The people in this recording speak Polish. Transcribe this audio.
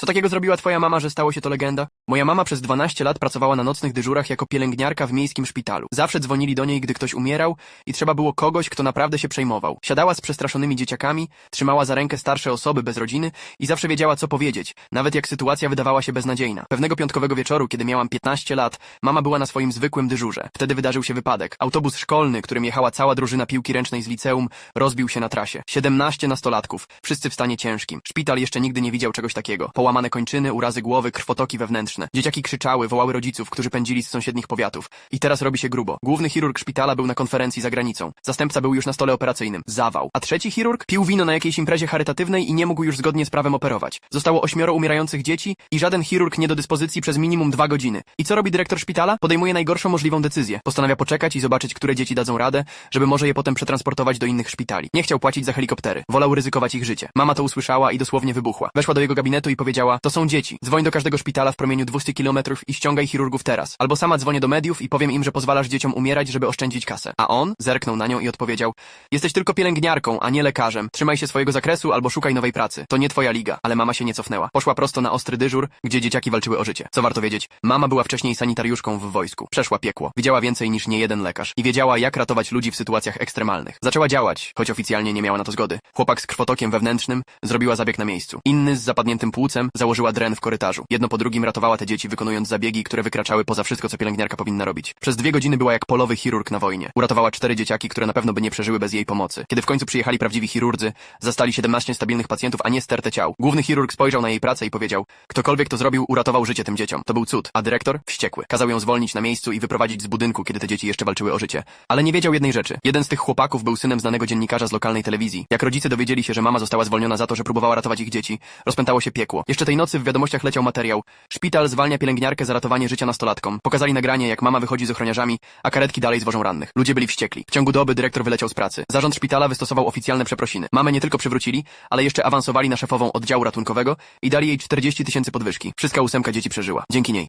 Co takiego zrobiła twoja mama, że stało się to legenda? Moja mama przez 12 lat pracowała na nocnych dyżurach jako pielęgniarka w miejskim szpitalu. Zawsze dzwonili do niej, gdy ktoś umierał i trzeba było kogoś, kto naprawdę się przejmował. Siadała z przestraszonymi dzieciakami, trzymała za rękę starsze osoby bez rodziny i zawsze wiedziała, co powiedzieć, nawet jak sytuacja wydawała się beznadziejna. Pewnego piątkowego wieczoru, kiedy miałam 15 lat, mama była na swoim zwykłym dyżurze. Wtedy wydarzył się wypadek. Autobus szkolny, którym jechała cała drużyna piłki ręcznej z liceum, rozbił się na trasie. 17 nastolatków, wszyscy w stanie ciężkim. Szpital jeszcze nigdy nie widział czegoś takiego. Połamane kończyny, urazy głowy, krwotoki wewnętrzne. Dzieciaki krzyczały, wołały rodziców, którzy pędzili z sąsiednich powiatów. I teraz robi się grubo. Główny chirurg szpitala był na konferencji za granicą. Zastępca był już na stole operacyjnym. Zawał. A trzeci chirurg pił wino na jakiejś imprezie charytatywnej i nie mógł już zgodnie z prawem operować. Zostało ośmioro umierających dzieci i żaden chirurg nie do dyspozycji przez minimum dwa godziny. I co robi dyrektor szpitala? Podejmuje najgorszą możliwą decyzję. Postanawia poczekać i zobaczyć, które dzieci dadzą radę, żeby może je potem przetransportować do innych szpitali. Nie chciał płacić za helikoptery. Wolał ryzykować ich życie. Mama to usłyszała i dosłownie wybuchła. Weszła do jego gabinetu i powiedziała, to są dzieci. Dzwoń do każdego szpitala w promieniu 200 kilometrów i ściągaj chirurgów teraz. Albo sama dzwonię do mediów i powiem im, że pozwalasz dzieciom umierać, żeby oszczędzić kasę. A on zerknął na nią i odpowiedział, jesteś tylko pielęgniarką, a nie lekarzem. Trzymaj się swojego zakresu albo szukaj nowej pracy. To nie twoja liga. Ale mama się nie cofnęła. Poszła prosto na ostry dyżur, gdzie dzieciaki walczyły o życie. Co warto wiedzieć, mama była wcześniej sanitariuszką w wojsku. Przeszła piekło. Widziała więcej niż nie jeden lekarz. I wiedziała, jak ratować ludzi w sytuacjach ekstremalnych. Zaczęła działać, choć oficjalnie nie miała na to zgody. Chłopak z krwotokiem wewnętrznym zrobiła zabieg na miejscu. Inny z zapadniętym płucem założyła dren w korytarzu. Jedno po drugim ratowała te dzieci, wykonując zabiegi, które wykraczały poza wszystko, co pielęgniarka powinna robić. Przez dwie godziny była jak polowy chirurg na wojnie. Uratowała cztery dzieciaki, które na pewno by nie przeżyły bez jej pomocy. Kiedy w końcu przyjechali prawdziwi chirurdzy, zastali 17 stabilnych pacjentów, a nie stertę ciał. Główny chirurg spojrzał na jej pracę i powiedział, ktokolwiek to zrobił, uratował życie tym dzieciom. To był cud. A dyrektor? Wściekły. Kazał ją zwolnić na miejscu i wyprowadzić z budynku, kiedy te dzieci jeszcze walczyły o życie. Ale nie wiedział jednej rzeczy. Jeden z tych chłopaków był synem znanego dziennikarza z lokalnej telewizji. Jak rodzice dowiedzieli się, że mama została zwolniona za to, że próbowała ratować ich dzieci, rozpętało się piekło. Jeszcze tej nocy w wiadomościach leciał materiał. Szpital zwalnia pielęgniarkę za ratowanie życia nastolatkom. Pokazali nagranie, jak mama wychodzi z ochroniarzami, a karetki dalej zwożą rannych. Ludzie byli wściekli. W ciągu doby dyrektor wyleciał z pracy. Zarząd szpitala wystosował oficjalne przeprosiny. Mamę nie tylko przywrócili, ale jeszcze awansowali na szefową oddziału ratunkowego i dali jej 40 tysięcy podwyżki. Wszystka ósemka dzieci przeżyła. Dzięki niej.